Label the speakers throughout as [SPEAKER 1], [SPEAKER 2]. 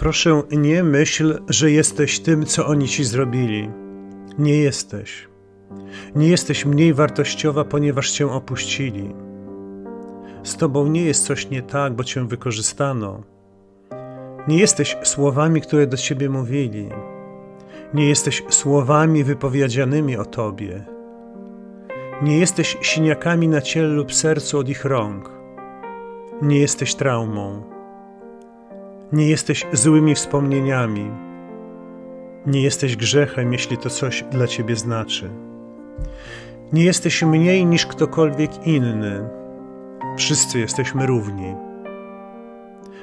[SPEAKER 1] Proszę, nie myśl, że jesteś tym, co oni ci zrobili. Nie jesteś. Nie jesteś mniej wartościowa, ponieważ cię opuścili. Z tobą nie jest coś nie tak, bo cię wykorzystano. Nie jesteś słowami, które do ciebie mówili. Nie jesteś słowami wypowiedzianymi o tobie. Nie jesteś siniakami na ciele lub sercu od ich rąk. Nie jesteś traumą. Nie jesteś złymi wspomnieniami. Nie jesteś grzechem, jeśli to coś dla ciebie znaczy. Nie jesteś mniej niż ktokolwiek inny. Wszyscy jesteśmy równi.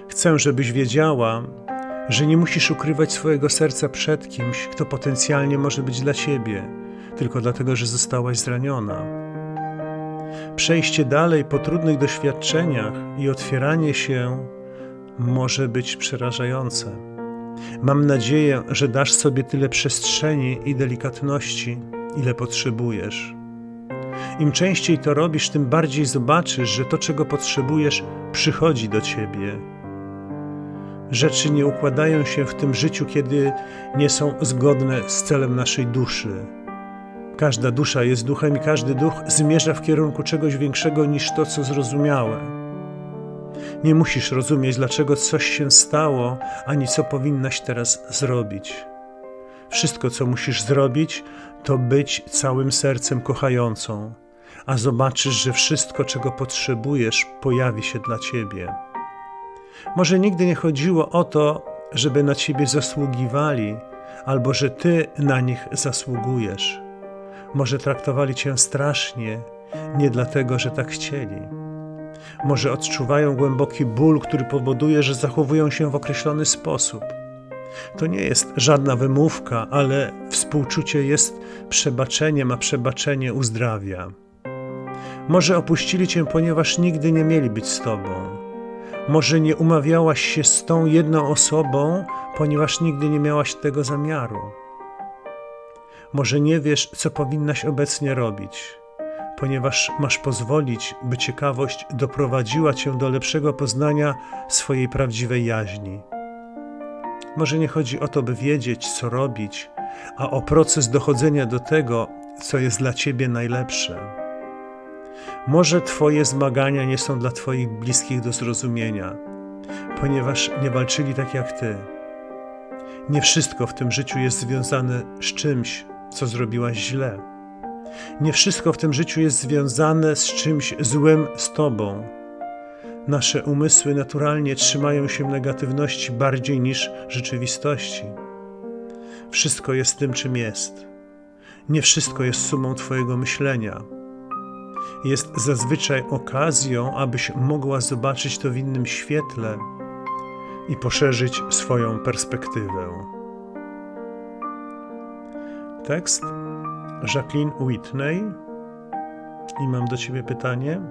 [SPEAKER 1] Chcę, żebyś wiedziała, że nie musisz ukrywać swojego serca przed kimś, kto potencjalnie może być dla ciebie, tylko dlatego, że zostałaś zraniona. Przejście dalej po trudnych doświadczeniach i otwieranie się może być przerażające. Mam nadzieję, że dasz sobie tyle przestrzeni i delikatności, ile potrzebujesz. Im częściej to robisz, tym bardziej zobaczysz, że to, czego potrzebujesz, przychodzi do ciebie. Rzeczy nie układają się w tym życiu, kiedy nie są zgodne z celem naszej duszy. Każda dusza jest duchem i każdy duch zmierza w kierunku czegoś większego niż to, co zrozumiałe. Nie musisz rozumieć, dlaczego coś się stało, ani co powinnaś teraz zrobić. Wszystko, co musisz zrobić, to być całym sercem kochającą, a zobaczysz, że wszystko, czego potrzebujesz, pojawi się dla ciebie. Może nigdy nie chodziło o to, żeby na ciebie zasługiwali, albo że ty na nich zasługujesz. Może traktowali cię strasznie, nie dlatego, że tak chcieli. Może odczuwają głęboki ból, który powoduje, że zachowują się w określony sposób. To nie jest żadna wymówka, ale współczucie jest przebaczeniem, a przebaczenie uzdrawia. Może opuścili cię, ponieważ nigdy nie mieli być z tobą. Może nie umawiałaś się z tą jedną osobą, ponieważ nigdy nie miałaś tego zamiaru. Może nie wiesz, co powinnaś obecnie robić, ponieważ masz pozwolić, by ciekawość doprowadziła cię do lepszego poznania swojej prawdziwej jaźni. Może nie chodzi o to, by wiedzieć, co robić, a o proces dochodzenia do tego, co jest dla ciebie najlepsze. Może Twoje zmagania nie są dla Twoich bliskich do zrozumienia, ponieważ nie walczyli tak jak Ty. Nie wszystko w tym życiu jest związane z czymś, co zrobiłaś źle. Nie wszystko w tym życiu jest związane z czymś złym z Tobą. Nasze umysły naturalnie trzymają się negatywności bardziej niż rzeczywistości. Wszystko jest tym, czym jest. Nie wszystko jest sumą Twojego myślenia. Jest zazwyczaj okazją, abyś mogła zobaczyć to w innym świetle i poszerzyć swoją perspektywę. Tekst Jacqueline Whitney. I mam do Ciebie pytanie.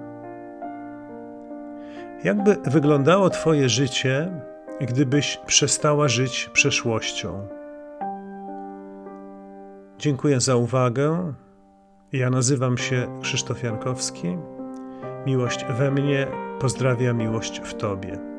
[SPEAKER 1] Jakby wyglądało Twoje życie, gdybyś przestała żyć przeszłością? Dziękuję za uwagę. Ja nazywam się Krzysztof Jankowski. Miłość we mnie pozdrawia miłość w Tobie.